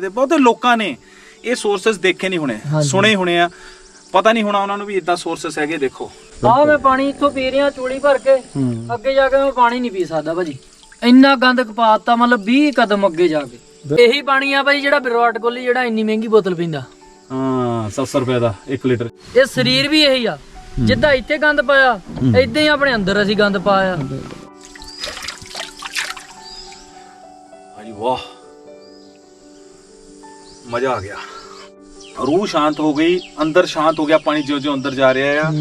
ਦੇ ਬਹੁਤੇ ਲੋਕਾਂ ਨੇ ਇਹ ਸੋਰਸਸ ਦੇਖੇ ਨਹੀਂ ਹੋਣੇ। ਸੁਣੇ ਹੋਣੇ ਆ। ਪਤਾ ਨਹੀਂ ਹੋਣਾ ਉਹਨਾਂ ਨੂੰ ਵੀ ਇਦਾਂ ਸੋਰਸਸ ਹੈਗੇ ਦੇਖੋ। ਆ ਮੈਂ ਪਾਣੀ ਇੱਥੋਂ ਪੀ ਰਿਹਾ ਚੂਲੀ ਭਰ ਕੇ। ਅੱਗੇ ਜਾ ਕੇ ਮੈਂ ਪਾਣੀ ਨਹੀਂ ਪੀ ਸਕਦਾ ਭਾਜੀ। ਇੰਨਾ ਗੰਦ ਕਪਾਤਾ ਮਤਲਬ 20 ਕਦਮ ਅੱਗੇ ਜਾ ਕੇ। ਇਹੀ ਪਾਣੀ ਆ ਭਾਜੀ ਜਿਹੜਾ ਵਿਰਾਟ ਕੋਹਲੀ ਜਿਹੜਾ ਇੰਨੀ ਮਹਿੰਗੀ ਬੋਤਲ ਪੀਂਦਾ। ਹਾਂ 700 ਰੁਪਏ ਦਾ 1 ਲੀਟਰ। ਇਹ ਸਰੀਰ ਵੀ ਇਹੀ ਆ। ਜਿੱਦਾਂ ਇੱਥੇ ਗੰਦ ਪਾਇਆ ਇਦਾਂ ਹੀ ਆਪਣੇ ਅੰਦਰ ਅਸੀਂ ਗੰਦ ਪਾਇਆ। ਹਾਂਜੀ ਵਾਹ। ਮਜ਼ਾ ਆ ਗਿਆ। ਰੂਹ ਸ਼ਾਂਤ ਹੋ ਗਈ ਅੰਦਰ ਸ਼ਾਂਤ ਹੋ ਗਿਆ ਪਾਣੀ ਜਿਉਂ ਜਿਉਂ ਅੰਦਰ ਜਾ ਰਿਹਾ ਆ।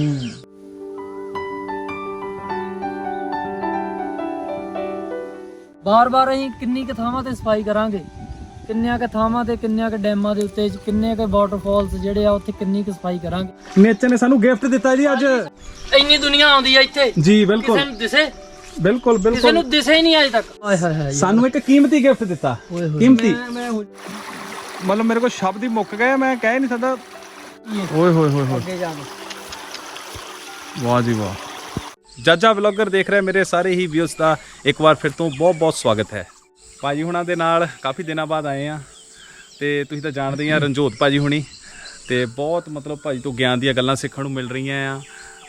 ਬਾਰ-ਬਾਰ ਅਸੀਂ ਕਿੰਨੀ ਕੁ ਥਾਵਾਂ ਤੇ ਸਫ਼ਾਈ ਕਰਾਂਗੇ? ਕਿੰਨਿਆਂ ਕੁ ਥਾਵਾਂ ਤੇ ਕਿੰਨਿਆਂ ਕੁ ਡੈਮਾਂ ਦੇ ਉੱਤੇ ਕਿੰਨੇ ਕੁ ਵਾਟਰਫਾਲਸ ਜਿਹੜੇ ਆ ਉੱਥੇ ਕਿੰਨੀ ਕੁ ਸਫ਼ਾਈ ਕਰਾਂਗੇ? ਨੇਚਰ ਨੇ ਸਾਨੂੰ ਗਿਫਟ ਦਿੱਤਾ ਜੀ ਅੱਜ। ਇੰਨੀ ਦੁਨੀਆ ਆਉਂਦੀ ਆ ਇੱਥੇ। ਜੀ ਕਿਸੇ ਨੂੰ ਦਿਸੇ? ਬਿਲਕੁਲ ਕਿਸੇ ਨੂੰ ਦਿਸੇ ਹੀ ਨਹੀਂ ਅਜੇ ਤੱਕ। ਆਏ ਹਾਏ ਹਾਏ ਸਾਨੂੰ ਇੱਕ ਕੀਮਤੀ ਗਿਫਟ ਦਿੱਤਾ। ਓਏ ਹੋਏ। ਕੀਮਤੀ। ਮੈਂ- ਮੈਂ ਹੋ- ਮਤਲਬ ਮੇਰੇ ਕੋਲ ਸ਼ਬਦ ਹੀ ਮੁੱਕ ਗਏ ਮੈਂ ਕਹਿ ਨਹੀਂ ਸਕਦਾ। ਓਏ ਹੋਏ ਹੋਏ ਹੋਏ। ਅੱਗੇ ਜਾ ਕੇ ਵਾਹ ਜੀ ਵਾਹ। ਜਾਜਾ ਵਲੌਗਰ ਦੇਖ ਰਹੇ ਮੇਰੇ ਸਾਰੇ ਹੀ ਵਿਊਜ਼ ਦਾ ਇੱਕ ਵਾਰ ਫਿਰ ਤੋਂ ਬਹੁਤ ਬਹੁਤ ਸਵਾਗਤ ਹੈ। ਭਾਜੀ ਹੁਣਾਂ ਦੇ ਨਾਲ ਕਾਫੀ ਦਿਨਾਂ ਬਾਅਦ ਆਏ ਆ ਤੇ ਤੁਸੀਂ ਤਾਂ ਜਾਣਦੇ ਹੀ ਆ ਰਣਜੋਤ ਭਾਜੀ ਹੁਣੀ। ਤੇ ਬਹੁਤ ਮਤਲਬ ਭਾਜੀ ਤੋਂ ਗਿਆਨ ਦੀਆਂ ਗੱਲਾਂ ਸਿੱਖਣ ਨੂੰ ਮਿਲ ਰਹੀਆਂ ਆ।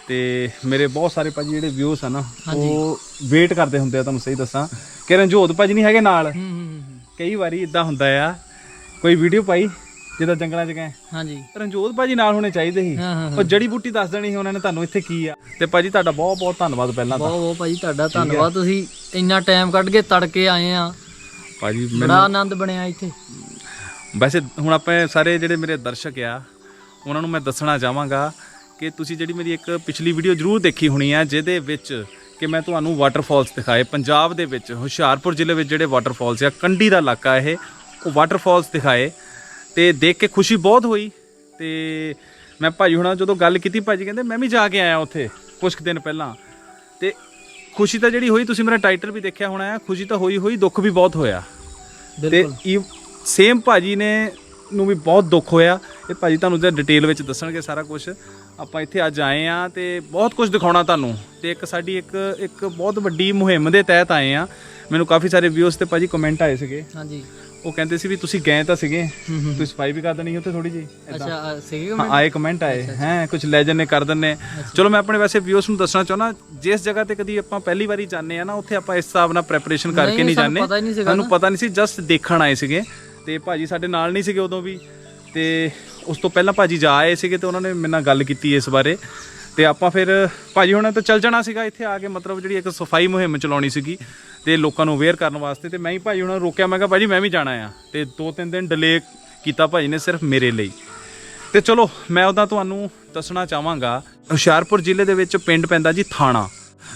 ਤੇ ਮੇਰੇ ਬਹੁਤ ਸਾਰੇ ਭਾਜੀ ਜਿਹੜੇ ਵਿਊਜ਼ ਆ ਨਾ ਉਹ ਵੇਟ ਕਰਦੇ ਹੁੰਦੇ ਆ ਤੁਹਾਨੂੰ ਸਹੀ ਦੱਸਾਂ। ਕਿ ਰਣਜੋਤ ਭਾਜੀ ਨਹੀਂ ਹੈਗੇ ਨਾਲ? ਕਈ ਵਾਰੀ ਇਦਾਂ ਹੁੰਦਾ ਆ ਕੋਈ ਵੀਡੀਓ ਪਾਈ ਜਿੱਦਾਂ ਜੰਗਲਾਂ 'ਚ ਗਏ? ਹਾਂਜੀ। ਰਣਜੋਤ ਭਾਜੀ ਨਾਲ ਹੋਣੇ ਚਾਹੀਦੇ ਸੀ। ਹਾਂ ਹਾਂ ਉਹ ਜੜੀ ਬੂਟੀ ਦੱਸ ਦੇਣੀ ਸੀ ਉਹਨਾਂ ਨੇ ਤੁਹਾਨੂੰ ਇੱਥੇ ਕੀ ਆ। ਤੇ ਭਾਜੀ ਤੁਹਾਡਾ ਬਹੁਤ ਬਹੁਤ ਧੰਨਵਾਦ ਪਹਿਲਾਂ ਤਾਂ। ਬਹੁਤ ਬਹੁਤ ਭਾਜੀ ਤੁਹਾਡਾ ਧੰਨਵਾਦ। ਤੁਸੀਂ ਇੰਨਾ ਟਾਈਮ ਕੱਢ ਕੇ ਤੜਕੇ ਆਏ ਆ। ਭਾਜੀ ਬੜਾ ਆਨੰਦ ਬਣਿਆ ਇੱਥੇ। ਵੈਸੇ ਹੁਣ ਆਪਾਂ ਸਾਰੇ ਜਿਹੜੇ ਮੇਰੇ ਦਰਸ਼ਕ ਆ ਉਹਨਾਂ ਨੂੰ ਮੈਂ ਦੱਸਣਾ ਚਾਹਾਂਗਾ ਕਿ ਤੁਸੀਂ ਜਿਹੜੀ ਮੇਰੀ ਇੱਕ ਪਿਛਲੀ ਵੀਡੀਓ ਜ਼ਰੂਰ ਦੇਖੀ ਹੋਣੀ ਆ ਜਿਹਦੇ ਵਿੱਚ ਕਿ ਮੈਂ ਤੁਹਾਨੂੰ ਵਾਟਰਫਾਲਸ ਦਿਖਾਏ। ਪੰਜਾਬ ਦੇ ਵਿੱਚ ਹੁਸ਼ਿਆਰਪੁਰ ਜ਼ਿਲ੍ਹੇ ਵਿੱਚ ਜਿਹੜੇ ਵਾਟਰਫਾਲਸ ਆ ਕੰਢੀ ਦਾ ਇਲਾਕਾ ਇਹ ਵਾਟਰਫਾਲਸ ਦਿਖਾਏ ਤੇ ਦੇਖ ਕੇ ਖੁਸ਼ੀ ਬਹੁਤ ਹੋਈ ਤੇ ਮੈਂ ਭਾਜੀ ਹੁਣਾਂ ਜਦੋਂ ਗੱਲ ਕੀਤੀ ਭਾਜੀ ਕਹਿੰਦੇ ਮੈਂ ਵੀ ਜਾ ਕੇ ਆਇਆ ਉੱਥੇ ਕੁਝ ਦਿਨ ਪਹਿਲਾਂ। ਤੇ ਖੁਸ਼ੀ ਤਾਂ ਜਿਹੜੀ ਹੋਈ ਤੁਸੀਂ ਮੇਰਾ ਟਾਈਟਲ ਵੀ ਦੇਖਿਆ ਹੋਣਾ ਹੈ ਖੁਸ਼ੀ ਤਾਂ ਹੋਈ ਹੋਈ ਦੁੱਖ ਵੀ ਬਹੁਤ ਹੋਇਆ। ਤੇ ਸੇਮ ਭਾਜੀ ਨੇ ਨੂੰ ਵੀ ਬਹੁਤ ਦੁੱਖ ਹੋਇਆ। ਇਹ ਭਾਜੀ ਤੁਹਾਨੂੰ ਜੇ ਡਿਟੇਲ ਵਿੱਚ ਦੱਸਣਗੇ ਸਾਰਾ ਕੁਝ ਆਪਾਂ ਇੱਥੇ ਅੱਜ ਆਏ ਆ ਤੇ ਬਹੁਤ ਕੁਝ ਦਿਖਾਉਣਾ ਤੁਹਾਨੂੰ। ਤੇ ਇੱਕ ਸਾਡੀ ਇੱਕ ਇੱਕ ਬਹੁਤ ਵੱਡੀ ਮੁਹਿੰਮ ਦੇ ਤਹਿਤ ਆਏ ਆ ਮੈਨੂੰ ਕਾਫੀ ਸਾਰੇ ਵਿਊਜ਼ ਤੇ ਭਾਜੀ ਕਮੈਂਟ ਆਏ ਸੀਗੇ। ਹਾਂਜੀ। ਉਹ ਕਹਿੰਦੇ ਸੀ ਵੀ ਤੁਸੀਂ ਗਏ ਤਾਂ ਸੀਗੇ। ਤੁਸੀਂ ਸਫ਼ਾਈ ਵੀ ਕਰ ਦੇਣੀ ਉੱਥੇ ਥੋੜੀ ਜੀ ਅੱਛਾ ਸੀਗੇ comment? ਆਏ ਕਮੈਂਟ ਆਏ। ਹੈ ਕੁਝ ਲੈਜਨ ਨੇ ਕਰ ਦਿੰਨੇ। ਚਲੋ ਮੈਂ ਆਪਣੇ ਵੈਸੇ ਵਿਊਸ ਨੂੰ ਦੱਸਣਾ ਚਾਹੁੰਦਾ ਜਿਸ ਜਗ੍ਹਾ ਤੇ ਕਦੀ ਆਪਾਂ ਪਹਿਲੀ ਵਾਰੀ ਜਾਂਦੇ ਆ ਨਾ ਉੱਥੇ ਆਪਾਂ ਇਸ ਹਿਸਾਬ ਨਾਲ ਪ੍ਰੈਪਰੇਸ਼ਨ ਕਰਕੇ ਨਹੀਂ, ਜਾਂਦੇ। ਸਾਨੂੰ। ਪਤਾ ਨਹੀਂ ਸੀ ਜਸਟ ਦੇਖਣ ਆਏ ਸੀਗੇ। ਤੇ ਭਾਜੀ ਸਾਡੇ ਨਾਲ ਨਹੀਂ ਸੀਗੇ ਉਦੋਂ ਵੀ। ਤੇ ਉਸ ਤੋਂ ਪਹਿਲਾਂ ਭਾਜੀ ਜਾ ਆਏ ਸੀਗੇ ਤੇ ਉਹਨਾਂ ਨੇ ਮੇਰੇ ਨਾਲ ਗੱਲ ਕੀਤੀ ਇਸ ਬਾਰੇ। ਤੇ ਆਪਾਂ ਫਿਰ, ਭਾਜੀ ਹੁਣਾਂ ਤਾਂ ਚੱਲ ਜਾਣਾ ਸੀਗਾ ਇੱਥੇ ਆ ਕੇ, ਮਤਲਬ ਜਿਹੜੀ ਇੱਕ ਸਫ਼ਾਈ ਮੁਹਿੰਮ ਚਲਾਉਣੀ ਸੀਗੀ ਤੇ ਲੋਕਾਂ ਨੂੰ ਅਵੇਅਰ ਕਰਨ ਵਾਸਤੇ ਤੇ ਮੈਂ ਹੀ ਭਾਜੀ ਹੁਣਾਂ ਨੂੰ ਰੋਕਿਆ, ਮੈਂ ਕਿਹਾ ਭਾਜੀ ਮੈਂ ਵੀ ਜਾਣਾ ਆ। ਤੇ ਦੋ ਤਿੰਨ ਦਿਨ ਡਿਲੇ ਕੀਤਾ ਭਾਜੀ ਨੇ ਸਿਰਫ ਮੇਰੇ ਲਈ। ਤੇ ਚਲੋ, ਮੈਂ ਉਹਦਾ ਤੁਹਾਨੂੰ ਦੱਸਣਾ ਚਾਹਾਂਗਾ, ਹੁਸ਼ਿਆਰਪੁਰ ਜ਼ਿਲ੍ਹੇ ਦੇ ਵਿੱਚ ਪਿੰਡ ਪੈਂਦਾ ਜੀ ਥਾਣਾ।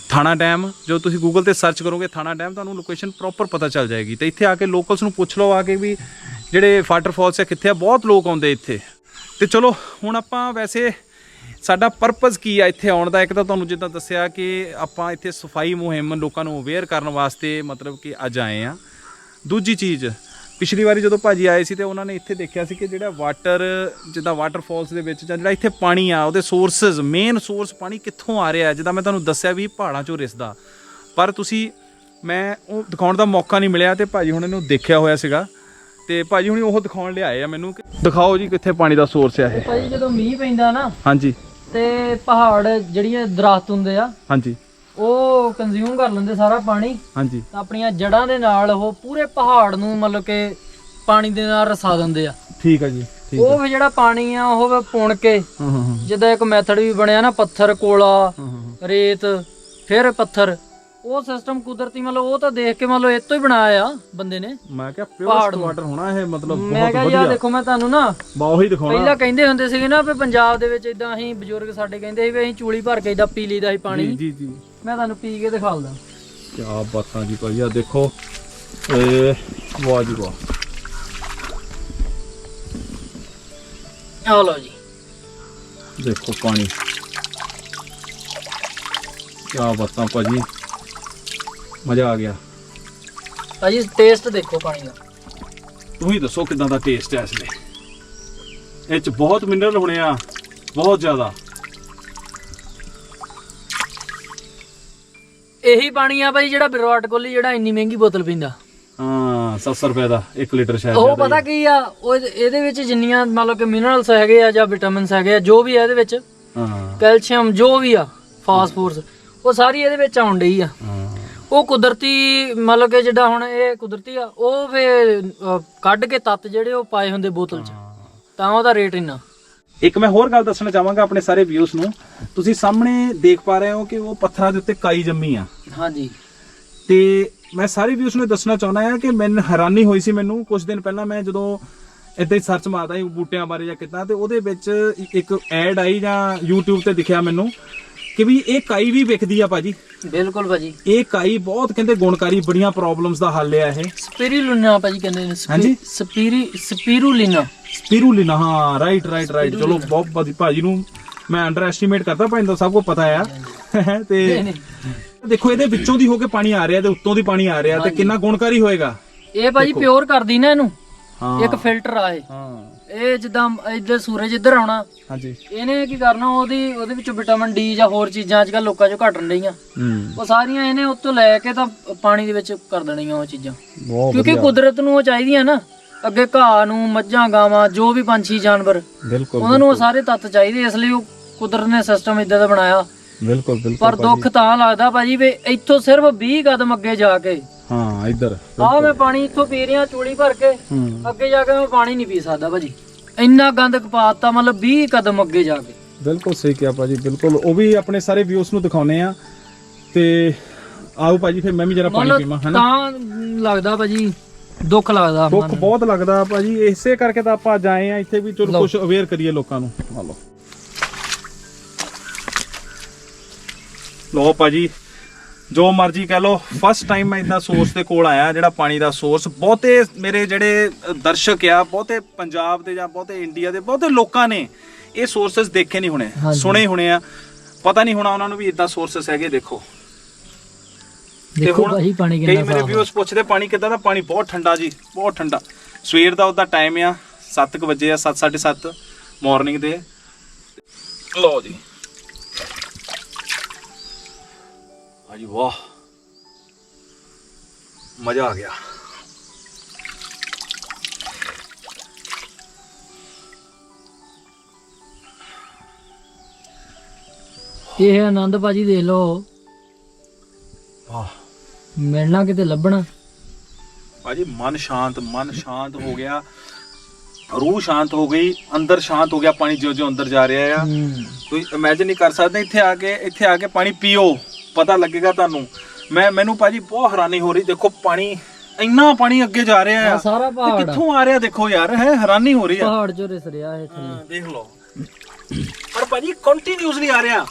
ਥਾਣਾ ਡੈਮ, ਜੋ ਤੁਸੀਂ ਗੂਗਲ ਤੇ ਸਰਚ ਕਰੋਗੇ ਥਾਣਾ ਡੈਮ, ਤੁਹਾਨੂੰ ਲੋਕੇਸ਼ਨ ਪ੍ਰੋਪਰ ਪਤਾ ਚੱਲ ਜਾਏਗੀ। ਤੇ ਇੱਥੇ ਆ ਕੇ ਲੋਕਲਸ ਨੂੰ ਪੁੱਛ ਲਓ ਆ ਕੇ ਵੀ ਜਿਹੜੇ ਵਾਟਰਫਾਲਸ ਹੈ ਕਿੱਥੇ ਆ? ਬਹੁਤ ਲੋਕ ਆਉਂਦੇ ਇੱਥੇ। ਤੇ ਚਲੋ, ਹੁਣ ਆਪਾਂ ਵੈਸੇ ਸਾਡਾ ਪਰਪਸ ਕੀ ਆ ਇੱਥੇ ਆਉਣ ਦਾ? ਇੱਕ ਤਾਂ ਤੁਹਾਨੂੰ ਜਿੱਦਾਂ ਦੱਸਿਆ ਕਿ ਆਪਾਂ ਇੱਥੇ ਸਫ਼ਾਈ ਮੁਹਿੰਮ ਲੋਕਾਂ ਨੂੰ ਅਵੇਅਰ ਕਰਨ ਵਾਸਤੇ ਮਤਲਬ ਕਿ ਅੱਜ ਆਏ ਆ। ਦੂਜੀ ਚੀਜ਼ ਪਿਛਲੀ ਵਾਰੀ ਜਦੋਂ ਭਾਜੀ ਆਏ ਸੀ ਤੇ ਉਹਨਾਂ ਨੇ ਇੱਥੇ ਦੇਖਿਆ ਸੀ ਕਿ ਜਿਹੜਾ ਵਾਟਰ ਜਿੱਦਾਂ ਵਾਟਰਫਾਲਸ ਦੇ ਵਿੱਚ ਜਾਂ ਜਿਹੜਾ ਇੱਥੇ ਪਾਣੀ ਆ ਉਹਦੇ ਸੋਰਸਸ ਮੇਨ ਸੋਰਸ ਪਾਣੀ ਕਿੱਥੋਂ ਆ ਰਿਹਾ ਜਿੱਦਾਂ ਮੈਂ ਤੁਹਾਨੂੰ ਦੱਸਿਆ ਵੀ ਪਹਾੜਾਂ ਚੋਂ ਰਿਸਦਾ। ਪਰ ਤੁਸੀਂ ਮੈਂ ਉਹ ਦਿਖਾਉਣ ਦਾ ਮੌਕਾ ਨਹੀਂ ਮਿਲਿਆ ਤੇ ਭਾਜੀ ਹੁਣ ਇਹਨੂੰ ਦੇਖਿਆ ਹੋਇਆ ਸੀਗਾ। ਤੇ ਭਾਜੀ ਹੁਣੀ ਉਹ ਦਿਖਾਉਣ ਲਿਆਏ ਆ ਮੈਨੂੰ ਦਿਖਾਓ ਜੀ ਕਿੱਥੇ ਪਾਣੀ ਦਾ ਸੋਰਸ ਆ ਇਹ। ਭਾਜੀ ਜਦੋਂ ਮੀਂਹ ਪੈਂਦਾ ਨਾ ਹਾਂਜੀ। ਤੇ ਪਹਾੜ ਜਿਹੜੀਆਂ ਦਰਖਤ ਹੁੰਦੇ ਆ ਹਾਂਜੀ। ਉਹ ਕੰਜ਼ਿਊਮ ਕਰ ਲੈਂਦੇ ਸਾਰਾ ਪਾਣੀ। ਹਾਂਜੀ। ਤਾਂ ਆਪਣੀਆਂ ਜੜਾਂ ਦੇ ਨਾਲ ਉਹ ਪੂਰੇ ਪਹਾੜ ਨੂੰ ਮਤਲਬ ਕਿ ਪਾਣੀ ਦੇ ਨਾਲ ਰਸਾ ਦਿੰਦੇ ਆ। ਠੀਕ ਆ ਜੀ ਠੀਕ ਉਹ ਵੀ ਜਿਹੜਾ ਪਾਣੀ ਆ ਉਹ ਫਿਰ ਪੁਣ ਕੇ ਹਾਂ ਹਾਂ ਹਾਂ। ਜਿੱਦਾਂ ਇੱਕ ਮੈਥਡ ਵੀ ਬਣਿਆ ਨਾ ਪੱਥਰ ਕੋਲਾ ਹਾਂ, ਹਾਂ ਰੇਤ ਫਿਰ ਪੱਥਰ। ਉਹ ਸਿਸਟਮ ਕੁਦਰਤੀ ਮਤਲਬ ਉਹ ਤਾਂ ਦੇਖ ਕੇ ਮਤਲਬ ਇਹ ਤੋਂ ਹੀ ਬਣਾਇਆ ਆ ਬੰਦੇ ਨੇ। ਮੈਂ ਕਿਹਾ ਪਹਾੜ ਪਿਓਰ ਨੂੰ। ਵਾਟਰ ਹੋਣਾ ਇਹ ਮਤਲਬ ਮੈਂ ਬਹੁਤ ਕਿਹਾ ਯਾਰ ਵਧੀਆ। ਦੇਖੋ ਮੈਂ ਤੁਹਾਨੂੰ ਨਾ ਬਾ ਉਹੀ ਦਿਖਾਉਣਾ। ਪਹਿਲਾਂ ਕਹਿੰਦੇ ਹੁੰਦੇ ਸੀਗੇ ਨਾ ਵੀ ਪੰਜਾਬ ਦੇ ਵਿੱਚ ਇਦਾਂ ਅਸੀਂ ਬਜ਼ੁਰਗ ਸਾਡੇ ਕਹਿੰਦੇ ਸੀ ਵੀ ਅਸੀਂ ਚੂਲੀ ਭਰ ਕੇ ਇਦਾਂ ਪੀ ਲਈਦਾ ਸੀ ਪਾਣੀ। ਜੀ ਜੀ ਜੀ। ਮੈਂ ਤੁਹਾਨੂੰ ਪੀ ਕੇ ਦਿਖਾਉਂਦਾ ਕੀ ਬਾਤਾਂ ਜੀ ਭਾਈ ਆ ਦੇਖੋ। ਇਹ ਵਾਹ ਜੀ ਵਾਹ। ਆ ਲਓ ਜੀ। ਦੇਖੋ ਪਾਣੀ। ਕੀ ਬਾਤਾਂ ਭਾਜੀ। ਮਜ਼ਾ ਆ ਗਿਆ। ਭਾਜੀ ਟੇਸਟ ਦੇਖੋ ਪਾਣੀ ਦਾ। ਤੂੰ ਹੀ ਦੱਸੋ ਕਿਦਾਂ ਦਾ ਟੇਸਟ ਹੈ ਇਸ ਲਈ ਇਹ ਚ ਬਹੁਤ ਮਿਨਰਲ ਹੋਣੇ ਆ। ਬਹੁਤ ਜ਼ਿਆਦਾ। ਇਹੀ ਪਾਣੀ ਆ ਭਾਈ ਜਿਹੜਾ ਵਿਰਾਟ ਕੋਹਲੀ ਜਿਹੜਾ ਇੰਨੀ ਮਹਿੰਗੀ ਬੋਤਲ ਪੀਂਦਾ। ਹਾਂ 700 ਰੁਪਏ ਦਾ 1 ਲੀਟਰ ਸ਼ਾਇਦ ਉਹ ਪਤਾ ਕੀ ਆ ਉਹ ਇਹਦੇ- ਵਿੱਚ ਜਿੰਨੀਆਂ ਮੰਨ ਲਓ ਕਿ ਮਿਨਰਲਸ ਹੈਗੇ ਆ ਜਾਂ ਵਿਟਾਮਿਨਸ ਹੈਗੇ ਆ ਜੋ ਵੀ ਆ ਇਹਦੇ ਵਿੱਚ ਹੀ। ਕੈਲਸ਼ੀਅਮ ਜੋ ਵੀ ਆ ਫਾਸਫੋਰਸ ਉਹ ਸਾਰੀ ਇਹਦੇ ਵਿੱਚ ਆਉਣ ਡਈ ਆ। ਹਾਂ। ਉਹ ਕੁਦਰਤੀ ਮੰਨ ਲਓ ਕਿ ਜਿੱਦਾਂ ਹੁਣ ਇਹ ਕੁਦਰਤੀ ਆ ਉਹ ਫੇ ਕੱਢ ਕੇ ਤੱਤ ਜਿਹੜੇ ਉਹ ਪਾਏ ਹੁੰਦੇ ਬੋਤਲ 'ਚ। ਤਾਂ ਉਹਦਾ ਰੇਟ ਇੰਨਾ। ਇੱਕ ਮੈਂ ਹੋਰ ਗੱਲ ਦੱਸਣਾ ਚਾਹਾਂਗਾ ਆਪਣੇ ਸਾਰੇ ਵਿਊਸ ਨੂੰ। ਤੁਸੀਂ ਸਾਹਮਣੇ ਦੇਖ ਪਾ ਰਹੇ ਹੋ ਕਿ ਉਹ ਪੱਥਰਾਂ ਦੇ ਉੱਤੇ ਕਾਈ ਜੰਮੀ ਆ। ਹਾਂਜੀ। ਤੇ ਮੈਂ ਸਾਰੇ ਵਿਊਸ ਨੂੰ ਦੱਸਣਾ ਚਾਹੁੰਦਾ ਹਾਂ ਕਿ ਮੈਨੂੰ ਹੈਰਾਨੀ ਹੋਈ ਸੀ ਮੈਨੂੰ। ਕੁਝ ਦਿਨ ਪਹਿਲਾਂ ਮੈਂ ਜਦੋਂ ਹੀ ਸਰਚ ਮਾਰਦਾ ਸੀ ਬੂਟਿਆਂ ਬਾਰੇ ਜਾਂ ਕਿੱਦਾਂ ਤੇ ਉਹਦੇ ਵਿੱਚ ਇੱਕ ਐਡ ਆਈ ਜਾਂ YouTube ਤੇ ਦਿਖਿਆ ਮੈਨੂੰ। ਕਿ ਵੀ ਇਹ ਕਾਈ ਵੀ ਵਿਕਦੀ ਆ ਭਾਜੀ? ਬਿਲਕੁਲ ਭਾਜੀ। ਇਹ ਕਾਈ ਬਹੁਤ ਕਹਿੰਦੇ ਗੁਣਕਾਰੀ ਬੜੀਆਂ ਪ੍ਰੋਬਲਮਸ ਦਾ ਹੱਲ ਆ ਇਹ। ਸਪਿਰੂਲਿਨਾ ਭਾਜੀ ਕਹਿੰਦੇ ਨੇ ਹਾਂਜੀ? ਸਪੀਰੀ ਸਪਿਰੂਲਿਨਾ। ਸਪਿਰੂਲਿਨਾ ਹਾਂ ਰਾਈਟ ਰਾਈਟ ਰਾਈਟ ਚਲੋ ਬਹੁਤ ਵਧੀਆ ਭਾਜੀ ਨੂੰ ਮੈਂ ਅੰਡਰ ਐਸਟੀਮੇਟ ਕਰਦਾ ਭਾਈ ਤਾਂ ਸਭ ਕੁਝ ਪਤਾ ਆ। ਤੇ ਨਹੀਂ। ਦੇਖੋ ਇਹਦੇ ਵਿੱਚੋਂ ਦੀ ਹੋ ਕੇ ਪਾਣੀ ਆ ਰਿਹਾ ਤੇ ਉੱਤੋਂ ਦੀ ਪਾਣੀ ਆ ਰਿਹਾ ਤੇ ਕਿੰਨਾ ਗੁਣਕਾਰੀ ਹੋਏਗਾ? ਇਹ ਭਾਜੀ ਪਿਓਰ ਕਰਦੀ ਨਾ ਇਹਨੂੰ। ਇੱਕ ਫਿਲਟਰ ਆ ਇਹ। ਹਾਂ। ਇਹ ਜਿੱਦਾਂ ਇੱਧਰ ਸੂਰਜ ਇੱਧਰ ਆਉਣਾ ਹਾਂਜੀ। ਇਹਨੇ ਕੀ ਕਰਨਾ ਉਹਦੀ ਉਹਦੇ ਵਿੱਚੋਂ ਵਿਟਾਮਿਨ ਡੀ ਜਾਂ ਹੋਰ ਚੀਜ਼ਾਂ ਅੱਜ ਕੱਲ ਲੋਕਾਂ 'ਚੋਂ ਘਟਣ ਹੂੰ। ਉਹ ਸਾਰੀਆਂ ਇਹਨੇ ਉੱਤੋਂ ਲੈ ਕੇ ਤਾਂ ਪਾਣੀ ਦੇ ਵਿੱਚ ਕਰ ਦੇਣੀਆਂ ਉਹ ਚੀਜ਼ਾਂ। ਬਹੁਤ ਕਿਉਂਕਿ ਕੁਦਰਤ ਨੂੰ ਉਹ ਚਾਹੀਦੀਆਂ ਨਾ। ਅੱਗੇ ਘਾਹ ਨੂੰ ਮੱਝਾਂ ਗਾਵਾਂ ਜੋ ਵੀ ਪੰਛੀ ਜਾਨਵਰ ਬਿਲਕੁਲ ਉਹਨਾਂ ਨੂੰ ਉਹ ਸਾਰੇ ਤੱਤ ਚਾਹੀਦੇ ਇਸ ਲਈ ਉਹ ਕੁਦਰਤ ਨੇ ਸਿਸਟਮ ਇਦਾਂ ਦਾ ਬਣਾਇਆ। ਬਿਲਕੁਲ ਬਿਲਕੁਲ ਪਰ ਦੁੱਖ ਤਾਂ ਲੱਗਦਾ ਭਾਜੀ ਵੀ ਇੱਥੋਂ ਸਿਰਫ 20 ਕਦਮ ਅੱਗੇ ਜਾ ਕੇ ਹਾਂ ਇੱਧਰ। ਆਹ ਮੈਂ ਪਾਣੀ ਇੱਥੋਂ ਪੀ ਰਿਹਾ ਚੂੜੀ ਭਰ ਕੇ। ਹੂੰ। ਅੱਗੇ ਜਾ ਕੇ ਮੈਂ ਪਾਣੀ ਨਹੀਂ ਪੀ ਸਕਦਾ ਭਾਜੀ। ਇੰਨਾ ਗੰਦ ਪਾਤਾ ਮਤਲਬ 20 ਕਦਮ ਅੱਗੇ ਜਾ ਕੇ। ਬਿਲਕੁਲ ਸਹੀ ਕਿਹਾ ਭਾਜੀ ਬਿਲਕੁਲ। ਉਹ ਵੀ ਆਪਣੇ ਸਾਰੇ ਵਿਊਸ ਨੂੰ ਦਿਖਾਉਨੇ ਆ। ਤੇ ਆਓ ਭਾਜੀ ਫਿਰ ਮੈਂ ਵੀ ਜਰਾ ਪਾਣੀ ਪੀਵਾਂ ਮਤਲਬ ਹਨਾ? ਤਾਂ ਲੱਗਦਾ ਭਾਜੀ ਦੁੱਖ ਲੱਗਦਾ ਦੁੱਖ ਮਨ ਨੂੰ। ਬਹੁਤ ਲੱਗਦਾ ਭਾਜੀ। ਇਸੇ ਕਰਕੇ ਤਾਂ ਆਪਾਂ ਜਾਏ ਆ ਇੱਥੇ ਵੀ ਚਲੋ ਲਓ। ਕੁਝ ਅਵੇਅਰ ਕਰੀਏ ਲੋਕਾਂ ਨੂੰ। ਆ ਲਓ। ਲੋ ਭਾਜੀ ਜੋ ਮਰਜ਼ੀ ਕਹਿ ਲੋ ਫਸਟ ਟਾਈਮ ਮੈਂ ਇਦਾਂ ਸੋਰਸ ਦੇ ਕੋਲ ਆਇਆ ਜਿਹੜਾ ਪਾਣੀ ਦਾ ਸੋਰਸ ਬਹੁਤੇ ਮੇਰੇ ਜਿਹੜੇ ਦਰਸ਼ਕ ਆ ਬਹੁਤੇ ਪੰਜਾਬ ਦੇ ਜਾਂ ਬਹੁਤੇ ਇੰਡੀਆ ਦੇ ਬਹੁਤੇ ਲੋਕਾਂ ਨੇ ਇਹ ਸੋਰਸਸ ਦੇਖੇ ਨਹੀਂ ਹੋਣੇ। ਸੁਣੇ ਹੋਣੇ ਆ। ਪਤਾ ਨਹੀਂ ਹੋਣਾ ਉਹਨਾਂ ਨੂੰ ਵੀ ਇਦਾਂ ਸੋਰਸਸ ਹੈਗੇ ਦੇਖੋ। ਦੇਖੋ ਭਾਜੀ ਪਾਣੀ ਕਿੰਨਾ ਮੇਰੇ ਸਾਫ਼ ਵਿਊਅਰਸ ਪੁੱਛਦੇ ਪਾਣੀ ਕਿੱਦਾਂ ਦਾ? ਪਾਣੀ ਬਹੁਤ ਠੰਡਾ ਜੀ ਬਹੁਤ ਠੰਡਾ। ਸਵੇਰ ਦਾ ਉਹਦਾ ਟਾਈਮ ਆ 7:00 ਵਜੇ ਆ 7:30 ਮਾਰਨਿੰਗ ਦੇ। ਲਓ ਜੀ। ਹਾਂਜੀ ਵਾਹ। ਮਜ਼ਾ ਆ ਗਿਆ। ਇਹ ਆਨੰਦ ਭਾਜੀ ਦੇਖ ਲਓ। ਵਾਹ। ਮਿਲਣਾ ਕਿਤੇ ਲੱਭਣਾ। ਭਾਜੀ ਮਨ ਸ਼ਾਂਤ ਮਨ ਸ਼ਾਂਤ ਹੋ ਗਿਆ। ਰੂਹ ਸ਼ਾਂਤ ਹੋ ਗਈ ਅੰਦਰ ਸ਼ਾਂਤ ਹੋ ਗਿਆ ਪਾਣੀ ਜਿਉਂ ਜਿਉਂ ਅੰਦਰ ਜਾ ਰਿਹਾ ਆ। ਹੂੰ। ਤੁਸੀਂ ਇਮੇਜਿਨ ਨਹੀਂ ਕਰ ਸਕਦੇ ਇੱਥੇ ਆ ਕੇ ਇੱਥੇ ਆ ਕੇ ਪਾਣੀ ਪੀਓ। ਪਤਾ ਲੱਗੇਗਾ ਤੁਹਾਨੂੰ। ਮੈਂ ਮੈਨੂੰ ਭਾਜੀ ਬਹੁਤ ਹੈਰਾਨੀ ਹੋ ਰਹੀ। ਦੇਖੋ ਪਾਣੀ ਇੰਨਾ ਪਾਣੀ ਅੱਗੇ ਜਾ ਰਿਹਾ ਤੇ ਪਹਾੜ ਕਿੱਥੋਂ ਆ ਰਿਹਾ ਦੇਖੋ ਯਾਰ ਹੈ ਹੈਰਾਨੀ ਹੋ ਰਹੀ ਆ। ਪਹਾੜ ਚੋਂ ਰਿਸ ਰਿਹਾ ਇਹ ਥੱਲੇ। ਹਾਂ, ਦੇਖ ਲਓ। ਪਰ ਭਾਜੀ ਕੰਟੀਨਿਊਸਲੀ ਆ ਰਿਹਾ।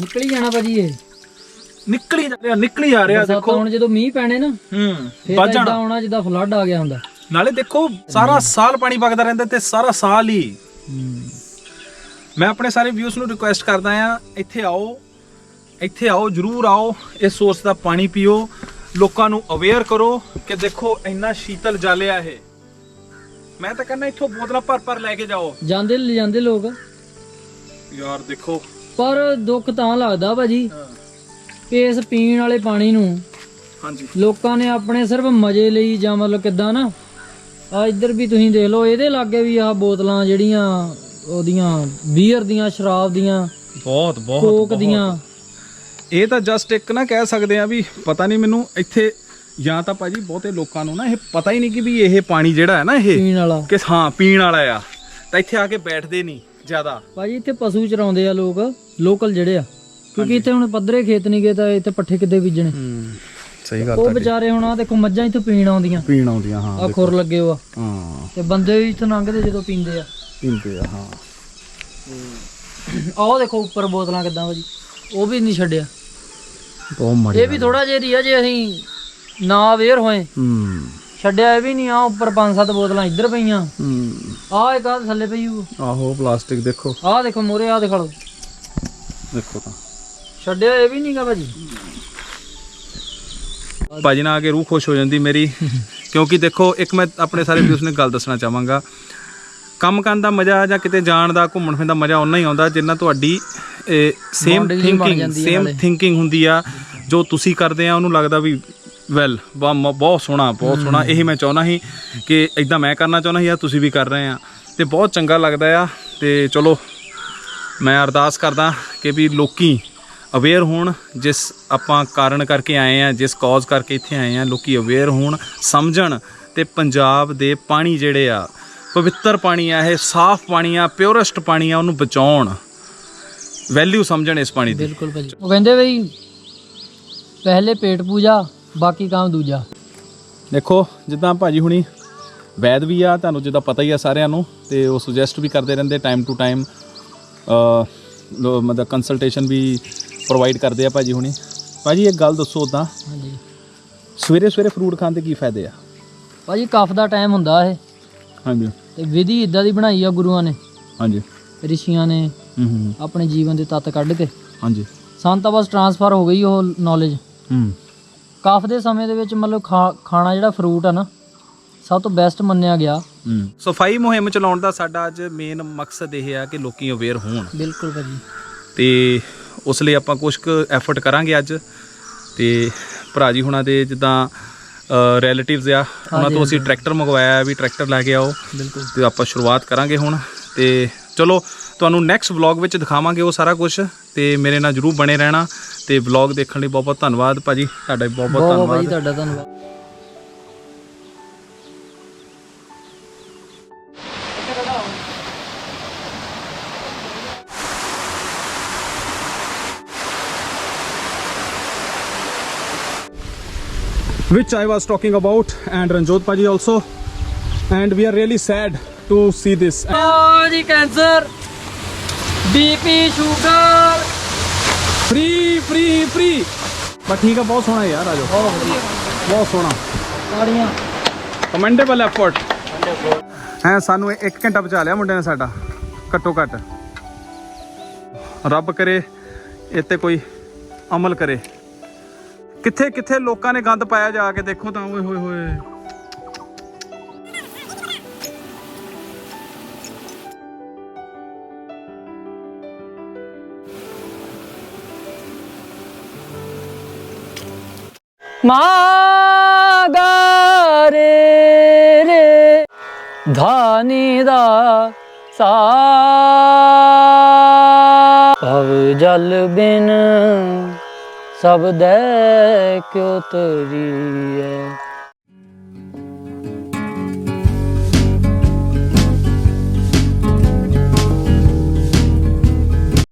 ਨਿਕਲੀ ਜਾਣਾ ਭਾਜੀ ਇਹ। ਨਿਕਲੀ ਜਾ ਰਿਹਾ ਨਿਕਲੀ ਆ ਰਿਹਾ ਦੇਖੋ। ਹੁਣ ਜਦੋਂ ਮੀਂਹ ਪੈਣੇ ਨਾ ਹੂੰ ਫੇਰ ਵੱਜ ਤਾਂ ਏਦਾਂ ਜਾਣਾ ਆਉਣਾ ਜਿੱਦਾਂ ਫਲੱਡ ਆ ਗਿਆ ਹੁੰਦਾ। ਨਾਲੇ ਦੇਖੋ ਸਾਰਾ ਸਾਲ ਪਾਣੀ ਵਗਦਾ ਰਹਿੰਦਾ ਤੇ ਸਾਰਾ ਸਾਲ ਹੀ। ਮੈਂ ਆਪਣੇ ਸਾਰੇ ਵਿਊਸ ਨੂੰ ਰਿਕੁਐਸਟ ਕਰਦਾ ਆ ਇੱਥੇ ਆਓ ਇੱਥੇ ਆਓ ਜਰੂਰ ਆਓ ਇਸ ਸੋਰਸ ਦਾ ਪਾਣੀ ਪੀਓ ਲੋਕਾਂ ਨੂੰ ਅਵੇਅਰ ਕਰੋ ਕਿ ਦੇਖੋ ਇੰਨਾ ਸ਼ੀਤਲ ਜਲ ਆ ਇਹ। ਮੈਂ ਤਾਂ ਕਹਿੰਦਾ ਇੱਥੋਂ ਬੋਤਲਾਂ ਭਰ ਭਰ ਲੈ ਕੇ ਜਾਓ। ਜਾਂਦੇ ਲੈ ਜਾਂਦੇ ਲੋਕ। ਯਾਰ ਦੇਖੋ। ਪਰ ਦੁੱਖ ਤਾਂ ਲੱਗਦਾ ਭਾਜੀ। ਕਿ ਇਸ ਪੀਣ ਵਾਲੇ ਪਾਣੀ ਨੂੰ ਹਾਂਜੀ। ਲੋਕਾਂ ਨੇ ਆਪਣੇ ਸਿਰਫ ਮਜ਼ੇ ਲਈ ਜਾਂ ਮਤਲਬ ਕਿਦਾਂ ਨਾ ਆ ਇੱਧਰ ਵੀ ਤੁਸੀਂ ਦੇਖ ਲਓ ਇਹਦੇ ਲਾਗੇ ਵੀ ਆ ਬੋਤਲਾਂ ਜਿਹੜੀਆਂ ਉਹਦੀਆਂ ਬੀਅਰ ਦੀਆਂ ਸ਼ਰਾਬ ਦੀਆਂ ਬਹੁਤ ਕੋਕ ਦੀਆਂ ਇਹ ਤਾਂ ਜਸਟ ਇੱਕ ਨਾ ਕਹਿ ਸਕਦੇ ਆ ਵੀ ਪਤਾ ਨਹੀਂ ਮੈਨੂੰ ਇੱਥੇ ਜਾਂ ਤਾਂ ਭਾਜੀ ਬਹੁਤੇ ਲੋਕਾਂ ਨੂੰ ਨਾ ਇਹ ਪਤਾ ਹੀ ਨਹੀਂ ਕਿ ਵੀ ਇਹ ਪਾਣੀ ਜਿਹੜਾ ਹੈ ਨਾ ਇਹ ਪੀਣ ਵਾਲਾ। ਕਿ ਹਾਂ ਪੀਣ ਵਾਲਾ ਆ। ਤਾਂ ਇੱਥੇ ਆ ਕੇ ਬੈਠਦੇ ਨਹੀਂ ਜ਼ਿਆਦਾ। ਭਾਜੀ ਇੱਥੇ ਪਸ਼ੂ ਚਰਾਉਂਦੇ ਆ ਲੋਕ ਲੋਕਲ ਜਿਹੜੇ ਆ। ਕਿਉਂਕਿ ਇੱਥੇ ਹੁਣ ਪੱਧਰੇ ਖੇਤ ਨਹੀਂ ਗਏ ਤਾਂ ਇੱਥੇ ਪੱਠੇ ਕਿੱਦੇ ਬੀਜਣੇ? ਸਹੀ ਉਹ ਵਿਚਾਰੇ ਹੁਣ ਆ ਦੇਖੋ ਮੱਝਾਂ ਇੱਥੋਂ ਪੀਣ ਆਉਂਦੀਆਂ। ਪੀਣ ਆਉਂਦੀਆਂ ਹਾਂ ਆ ਖੁਰ ਲੱਗੇ ਹੋ ਆ ਹਾਂ। ਤੇ ਬੰਦੇ ਵੀ ਇੱਥੋਂ ਲੰਘਦੇ ਜਦੋਂ ਪੀਂਦੇ ਆ। ਪੀਂਦੇ ਆ ਹਾਂ। ਆਹ ਦੇਖੋ ਉੱਪਰ ਬੋਤਲਾਂ ਕਿੱਦਾਂ ਭਾਜੀ। ਉਹ ਵੀ ਨਹੀਂ ਛੱਡਿਆ। ਬਹੁਤ ਮਾੜੀ ਇਹ ਵੀ ਥੋੜਾ ਜਿਹਾ ਰੀਆ ਜੇ ਅਸੀਂ ਨਾ ਅਵੇਅਰ ਹੋਏ। ਹੂੰ। ਛੱਡਿਆ ਇਹ ਵੀ ਨਹੀਂ ਆ ਉੱਪਰ ਪੰਜ ਸੱਤ ਬੋਤਲਾਂ ਇੱਧਰ ਪਈਆਂ। ਹੂੰ। ਆਹ ਇੱਕ ਆ ਥੱਲੇ ਪਈ ਹੋਊ। ਆਹੋ ਪਲਾਸਟਿਕ ਦੇਖੋ। ਆਹ ਦੇਖੋ ਮੋਰੇ ਆਹ ਦਿਖਾ ਲਓ। ਦੇਖੋ ਤਾਂ। ਛੱਡਿਆ ਇਹ ਵੀ ਨਹੀਂਗਾ ਭਾਜੀ। ਭਾਜੀ ਨਾਲ ਆ ਕੇ ਰੂਹ ਖੁਸ਼ ਹੋ ਜਾਂਦੀ ਮੇਰੀ। ਕਿਉਂਕਿ ਦੇਖੋ ਇੱਕ ਮੈਂ ਆਪਣੇ ਸਾਰੇ ਵਿਊਸ ਨੂੰ ਗੱਲ ਦੱਸਣਾ ਚਾਹਾਂਗਾ। ਕੰਮ ਕਰਨ ਦਾ ਮਜ਼ਾ ਜਾਂ ਕਿਤੇ ਜਾਣ ਦਾ ਘੁੰਮਣ ਫਿਰਨ ਦਾ ਮਜ਼ਾ ਉਨਾ ਹੀ ਆਉਂਦਾ ਜਿੰਨਾ ਤੁਹਾਡੀ ਸੇਮ Bonding ਜਿਹੀ ਬਣ ਥਿੰਕਿੰਗ ਜਾਂਦੀ ਹੈ ਸੇਮ ਨਾਲੇ। ਥਿੰਕਿੰਗ ਹੁੰਦੀ ਆ ਜੋ ਤੁਸੀਂ ਕਰਦੇ ਆ ਉਹਨੂੰ ਲੱਗਦਾ ਵੀ ਵੈਲ ਬਹੁਤ ਸੋਹਣਾ ਬਹੁਤ ਸੋਹਣਾ। ਇਹੀ ਮੈਂ ਚਾਹੁੰਦਾ ਸੀ ਕਿ ਇਦਾਂ ਮੈਂ ਕਰਨਾ ਚਾਹੁੰਦਾ ਸੀ ਆ ਤੁਸੀਂ ਵੀ ਕਰ ਰਹੇ ਆ। ਤੇ ਬਹੁਤ ਚੰਗਾ ਲੱਗਦਾ ਆ। ਤੇ ਚਲੋ ਮੈਂ ਅਰਦਾਸ ਕਰਦਾ ਕਿ ਵੀ ਲੋਕੀ ਅਵੇਅਰ ਹੋਣ ਜਿਸ ਆਪਾਂ ਕਾਰਨ ਕਰਕੇ ਆਏ ਆ ਜਿਸ ਕਾਜ਼ ਕਰਕੇ ਇੱਥੇ ਆਏ ਆ ਲੋਕੀ ਅਵੇਅਰ ਹੋਣ ਸਮਝਣ ਤੇ ਪੰਜਾਬ ਦੇ ਪਾਣੀ ਜਿਹੜੇ ਆ ਪਵਿੱਤਰ ਪਾਣੀ ਆ ਇਹ ਸਾਫ਼ ਪਾਣੀ ਆ ਪਿਓਰੈਸਟ ਪਾਣੀ ਆ ਉਹਨੂੰ ਬਚਾਉਣ। ਵੈਲਿਊ ਸਮਝਣ ਇਸ ਪਾਣੀ ਦੀ। ਬਿਲਕੁਲ ਭਾਜੀ। ਉਹ ਕਹਿੰਦੇ ਬਈ ਪਹਿਲੇ ਪੇਟ ਪੂਜਾ ਬਾਕੀ ਕੰਮ ਦੂਜਾ। ਦੇਖੋ ਜਿੱਦਾਂ ਭਾਜੀ ਹੁਣੀ ਵੈਦ ਵੀ ਆ ਤੁਹਾਨੂੰ ਜਿੱਦਾਂ ਪਤਾ ਹੀ ਆ ਸਾਰਿਆਂ ਨੂੰ ਤੇ ਉਹ ਸੁਜੈਸਟ ਵੀ ਕਰਦੇ ਰਹਿੰਦੇ ਟਾਈਮ ਟੂ ਟਾਈਮ ਅ ਮਤਲਬ ਕੰਸਲਟੇਸ਼ਨ ਵੀ ਪ੍ਰੋਵਾਈਡ ਕਰਦੇ ਆ ਭਾਜੀ ਹੁਣੀ। ਭਾਜੀ ਇੱਕ ਗੱਲ ਦੱਸੋ ਉਦਾਂ ਹਾਂਜੀ। ਸਵੇਰੇ ਸਵੇਰੇ ਫਰੂਟ ਖਾਣ ਦੇ ਕੀ ਫਾਇਦੇ ਆ? ਭਾਜੀ ਕਫ ਦਾ ਟਾਈਮ ਹੁੰਦਾ ਇਹ। ਹਾਂਜੀ। ਤੇ ਵਿਧੀ ਇਦਾਂ ਦੀ ਬਣਾਈ ਆ ਗੁਰੂਆਂ ਨੇ। ਹਾਂਜੀ। ਰਿਸ਼ੀਆਂ ਨੇ ਹੂੰ ਹੂੰ ਆਪਣੇ ਜੀਵਨ ਦੇ ਤੱਤ ਕੱਢ ਕੇ। ਹਾਂਜੀ। ਸਾਨੂੰ ਤਾਂ ਬਸ ਟਰਾਂਸਫਰ ਹੋ ਗਈ ਉਹ ਨੌਲੇਜ ਹੂੰ। ਕਫ ਦੇ ਸਮੇਂ ਦੇ ਵਿੱਚ ਮਤਲਬ ਖਾਣਾ ਜਿਹੜਾ ਫਰੂਟ ਆ ਨਾ ਸਭ ਤੋਂ ਬੈਸਟ ਮੰਨਿਆ ਗਿਆ। ਹੂੰ। ਸਫ਼ਾਈ ਮੁਹਿੰਮ ਚਲਾਉਣ ਦਾ ਸਾਡਾ ਅੱਜ ਮੇਨ ਮਕਸਦ ਇਹ ਆ ਕਿ ਲੋਕੀ ਅਵੇਅਰ ਹੋਣ। ਬਿਲਕੁਲ ਭਾਜੀ। ਤੇ ਉਸ ਲਈ ਆਪਾਂ ਕੁਝ ਕੁ ਐਫਰਟ ਕਰਾਂਗੇ ਅੱਜ। ਤੇ ਭਰਾ ਜੀ ਹੁਣਾਂ ਦੇ ਜਿੱਦਾਂ ਰਿਲੇਟਿਵਸ ਆ। ਉਹਨਾਂ ਤੋਂ ਅਸੀਂ ਟਰੈਕਟਰ ਮੰਗਵਾਇਆ ਵੀ ਟਰੈਕਟਰ ਲੈ ਕੇ ਆਓ। ਬਿਲਕੁਲ। ਤੇ ਆਪਾਂ ਸ਼ੁਰੂਆਤ ਕਰਾਂਗੇ ਹੁਣ। ਤੇ ਚਲੋ ਤੁਹਾਨੂੰ ਨੈਕਸਟ ਵਲੌਗ ਵਿੱਚ ਦਿਖਾਵਾਂਗੇ ਉਹ ਸਾਰਾ ਕੁਝ ਤੇ ਮੇਰੇ ਨਾਲ ਜਰੂਰ ਬਣੇ ਰਹਿਣਾ। ਤੇ ਵਲੌਗ ਦੇਖਣ ਲਈ ਬਹੁਤ ਬਹੁਤ ਧੰਨਵਾਦ ਭਾਜੀ। ਤੁਹਾਡਾ ਬਹੁਤ ਬਹੁਤ ਬਹੁਤ ਬਹੁਤ ਭਾਜੀ ਧੰਨਵਾਦ ਤੁਹਾਡਾ ਧੰਨਵਾਦ। Which I was talking about and Ranjot Paji also. And we are really sad to see this. ਆ ਜੀ cancer BP sugar free free free. But ਠੀਕ ਆ ਬਹੁਤ ਸੋਹਣਾ ਯਾਰ ਆਜੋ ਬਹੁਤ ਸੋਹਣਾ ਤਾੜੀਆਂ ਕਮੈਂਡੇਬਲ ਐਫਰਟ ਹੈ ਸਾਨੂੰ 1 ਘੰਟਾ ਬਚਾ ਲਿਆ ਮੁੰਡੇ ਨੇ ਸਾਡਾ ਘੱਟੋ ਘੱਟ ਰੱਬ ਕਰੇ ਇੱਥੇ ਕੋਈ ਅਮਲ ਕਰੇ ਕਿੱਥੇ ਕਿੱਥੇ ਲੋਕਾਂ ਨੇ ਗੰਦ ਪਾਇਆ ਜਾ ਕੇ ਦੇਖੋ ਤਾਂ, ਓਏ ਹੋਏ ਹੋਏ। ਮਾਗਰੇ ਰੇ, ਧਾਨੀ ਦਾ ਸਾ ਭਵ ਜਲ ਬਿਨ ਸਬਦੈ ਕਿਉ ਤਰੀਐ